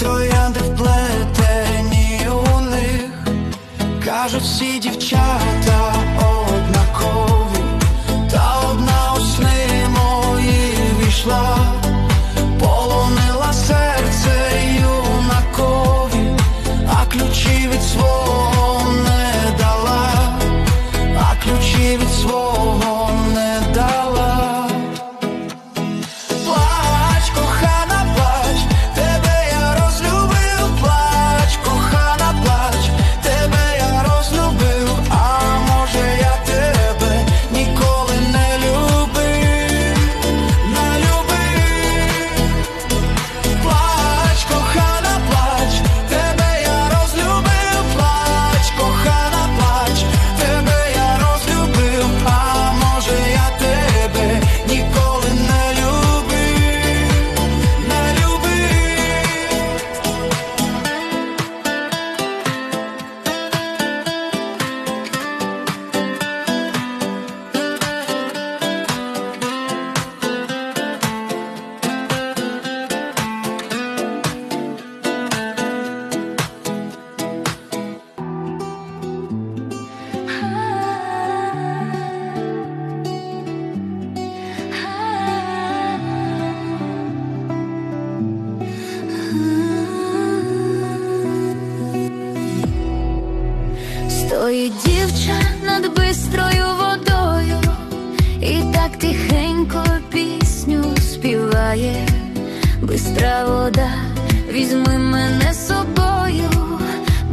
троянди вплетені у них, кажуть всі дівчата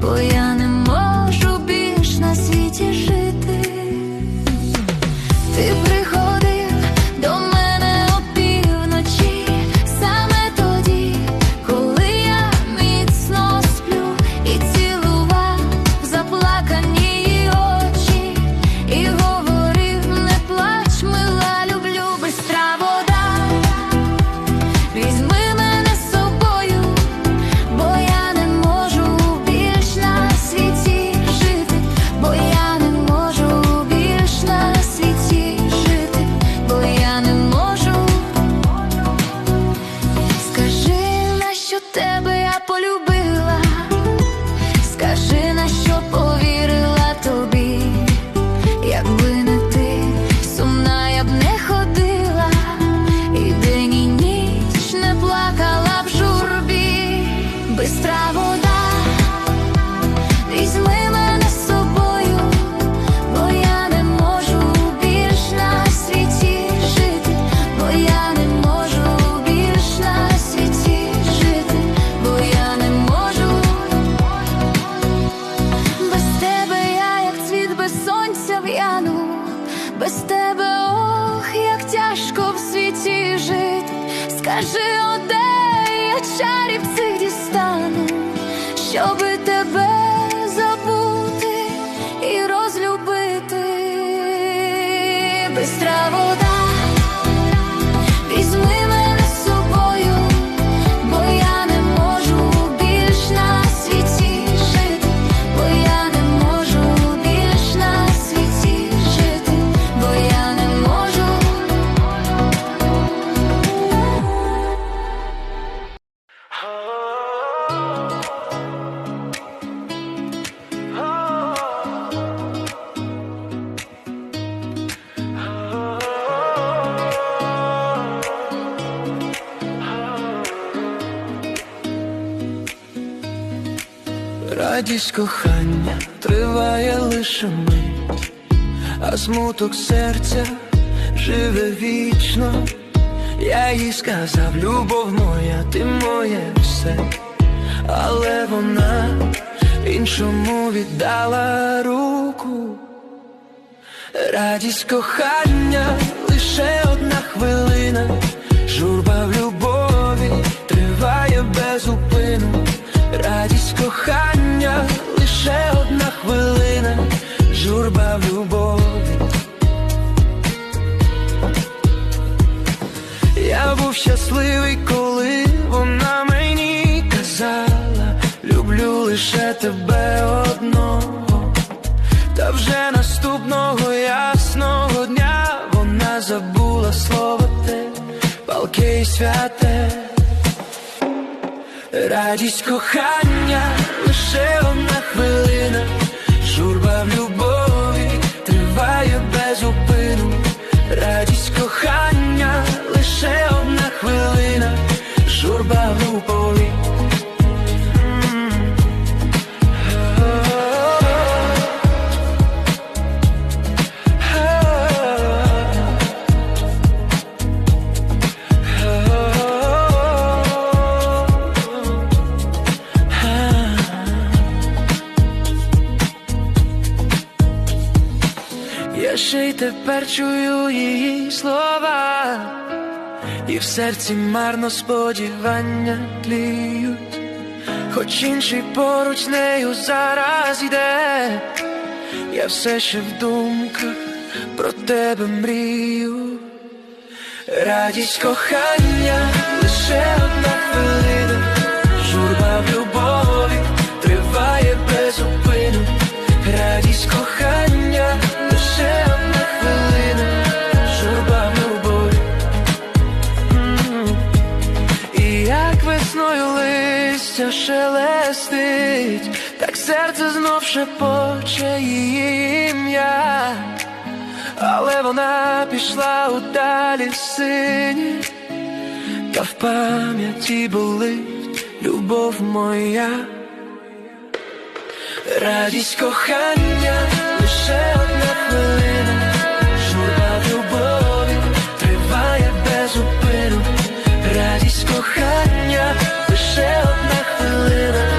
бо я кохання триває лише мить, а смуток серця живе вічно. Я їй сказав, любов моя, ти моє все, але вона іншому віддала руку. Радість кохання лише одна хвилина, журба в любові триває без зупину. Радість кохання лише одна хвилина, журба в любові. Я був щасливий, коли вона мені казала, люблю лише тебе одного. Та вже наступного ясного дня вона забула слово те, палке й святе. Радість кохання лише одна хвилина, журба в любові триває без упину, Радість кохання лише одна хвилина, журба в любові. Тепер чую її слова, і в серці марно сподівання тліють, хоч інший поруч нею зараз йде, я все ще в думках про тебе мрію. Радість кохання лише так серце знов шепоче її ім'я. Але вона пішла у далі сині, та в пам'яті болить любов моя. Радість кохання лише одна хвилина, журба любові триває без зупину. Радість кохання лише одна хвилина,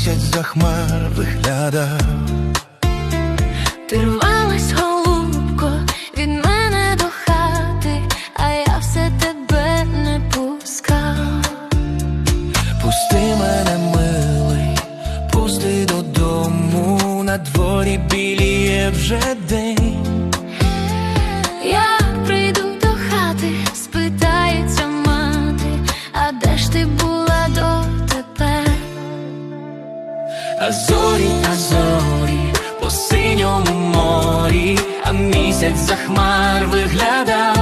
місяць за хмар виглядав. Місяць за хмар виглядав.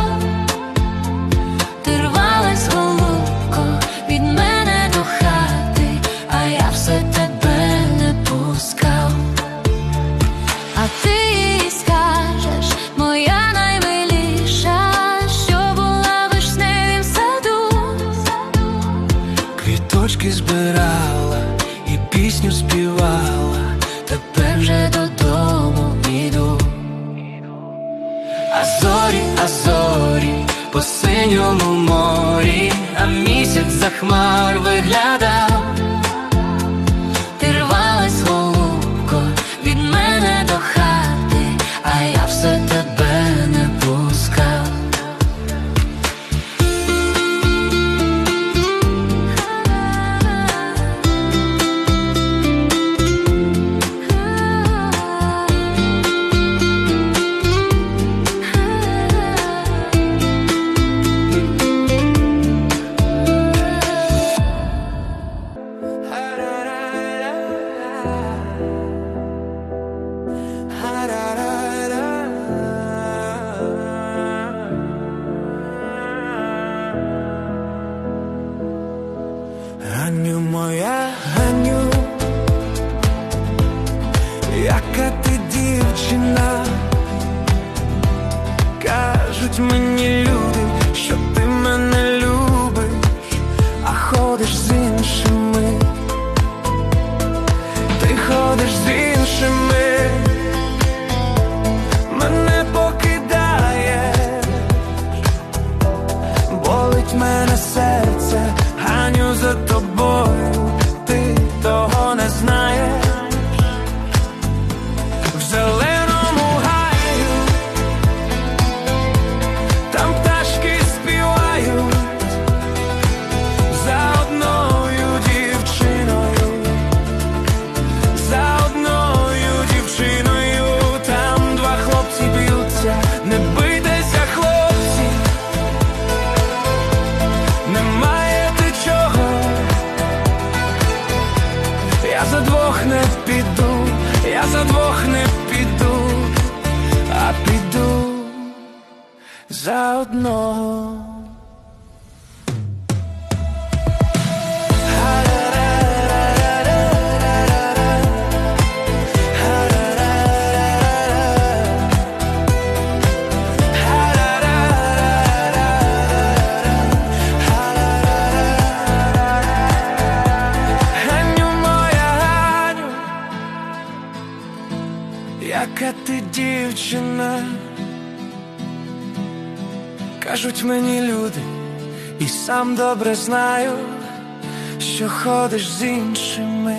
кажуть мені люди, і сам добре знаю, що ходиш з іншими.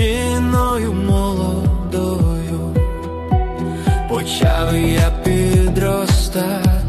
дівчиною молодою, почав я підростати.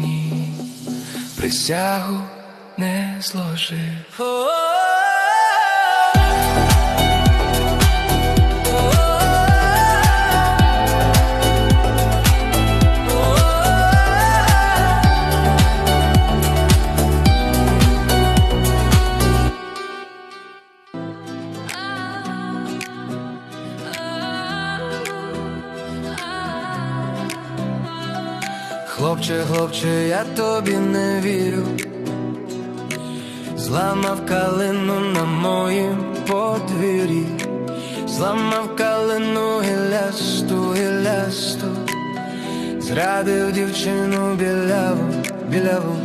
мені присягу не зложив. Хлопче, хлопче, я тобі не вірю, зламав калину на моїм подвір'ї, зламав калину гілясту, гілясту, зрадив дівчину біляву, біляву.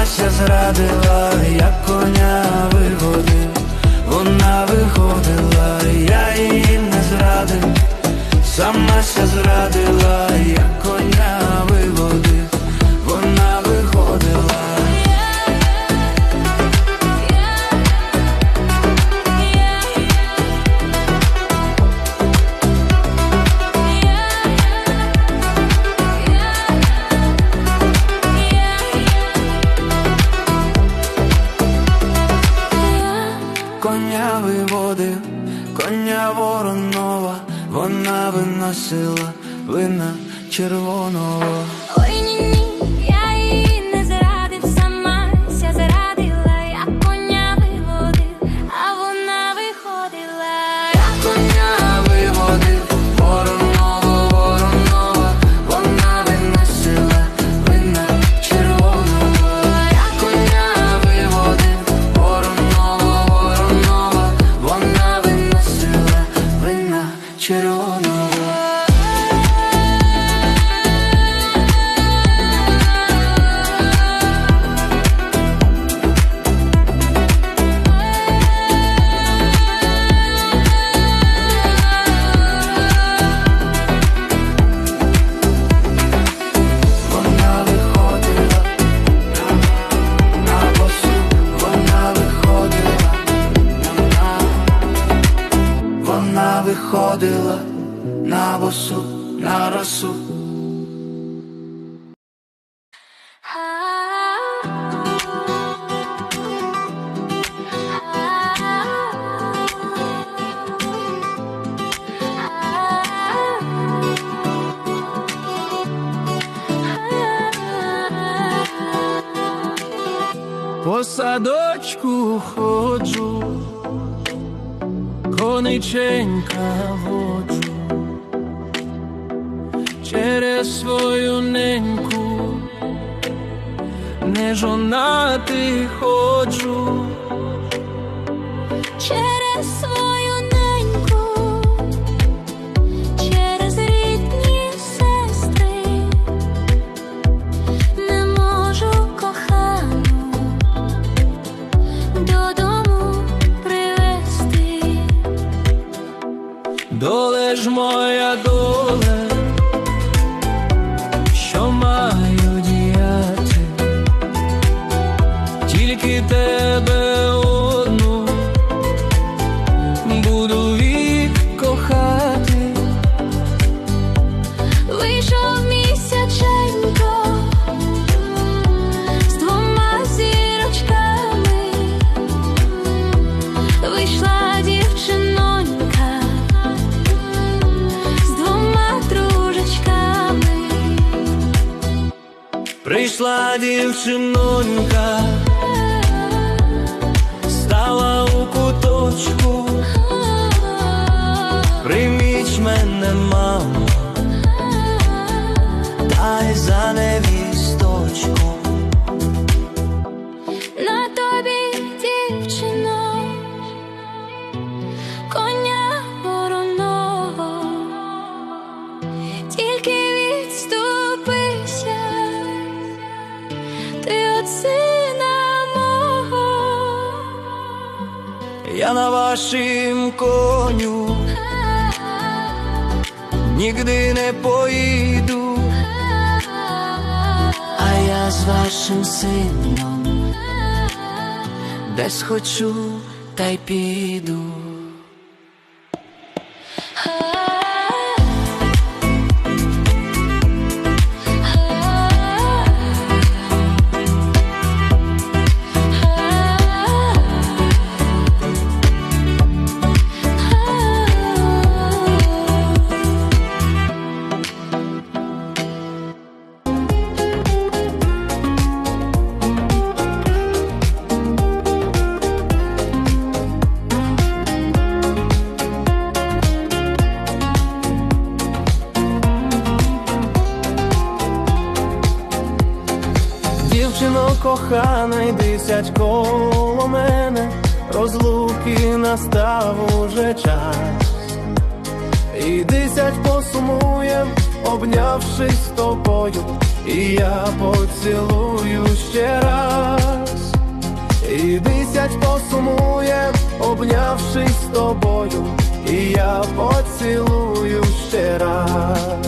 Мася зрадила, як коня виводив, вона виходила, я її не зрадив, сама ся зрадила. я червоного. Ой, ні-ні виходила на босу, на росу. ниченька воджу через свою неньку, не жонати хочу. mesmo Чинонька стала у куточку, приміч мене, мамо, дай заневі. коню, нігди не поїду, а я з вашим сином. Десь хочу, та й піду. Летять коло мене, розлуки настав уже час, і десять посумуєм, обнявшись з тобою, і я поцілую ще раз, і десять посумуєм, обнявшись з тобою, і я поцілую ще раз.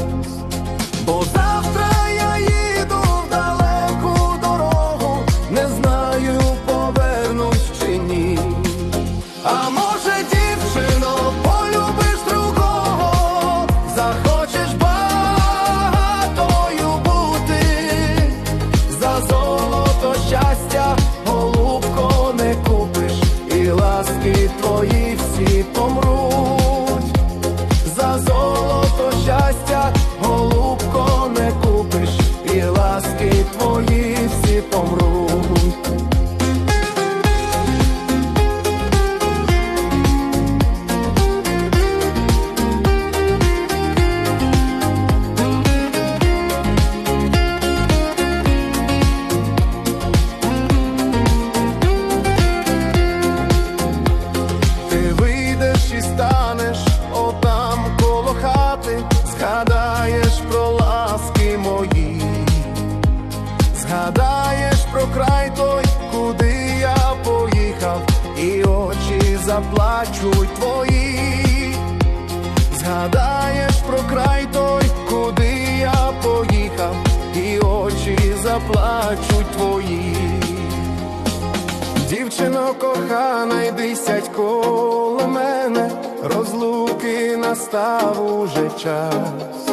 вчора найдисять коло мене, розлуки настав уже час,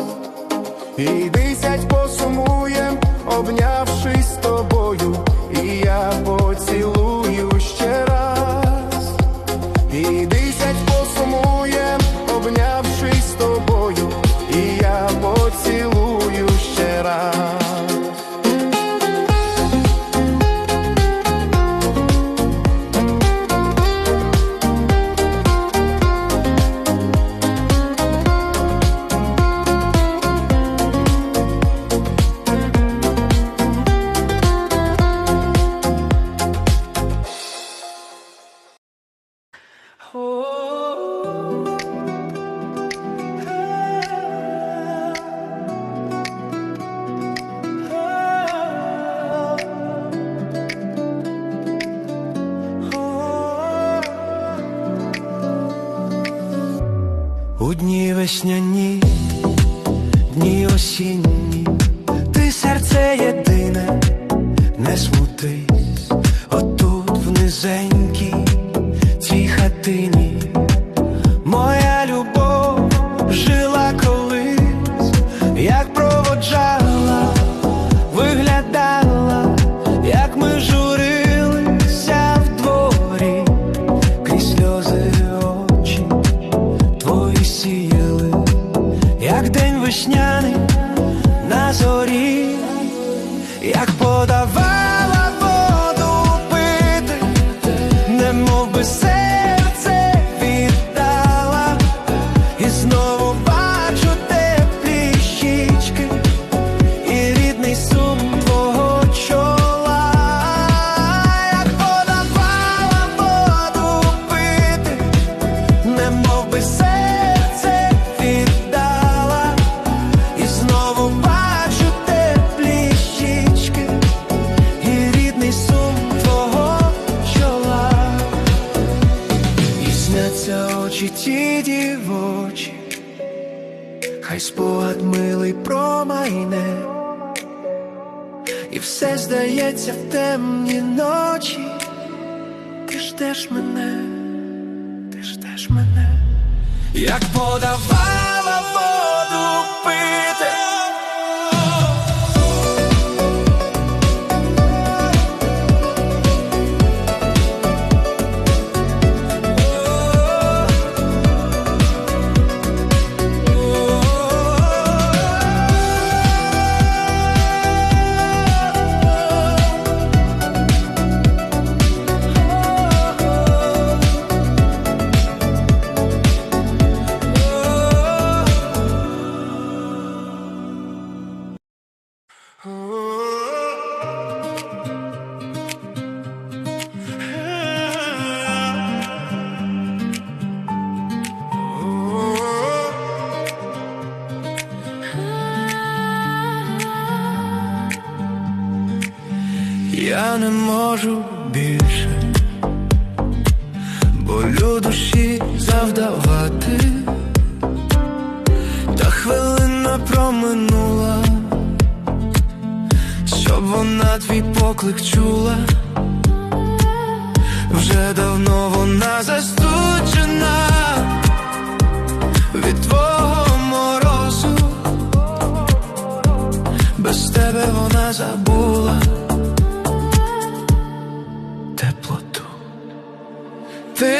і дисять посумуєм, обнявшись з тобою, і я по. очі ті дівочі, хай спогад милий промайне, і все здається в темні ночі, ти ждеш мене, ти ждеш мене, як подавай. Я не можу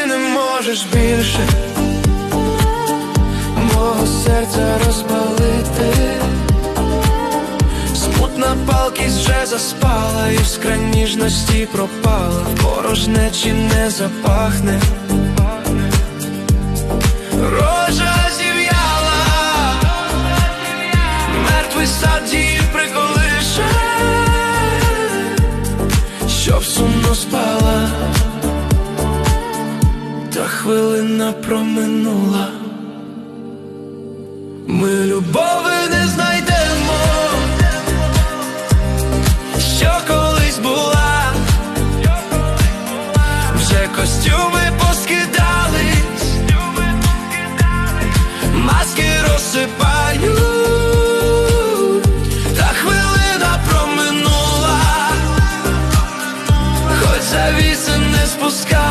Не можеш більше. Мого серця розпалити. Смутна палкість вже заспала, іскра ніжності пропала, порожнечі не запахне. Рожа зів'яла, мертвий сад її приколише, щоб сумно спала, хвилина проминула. Ми любови не знайдемо, що колись була, вже костюми поскидались, маски розсипають, та хвилина проминула, хоч завіси не спускали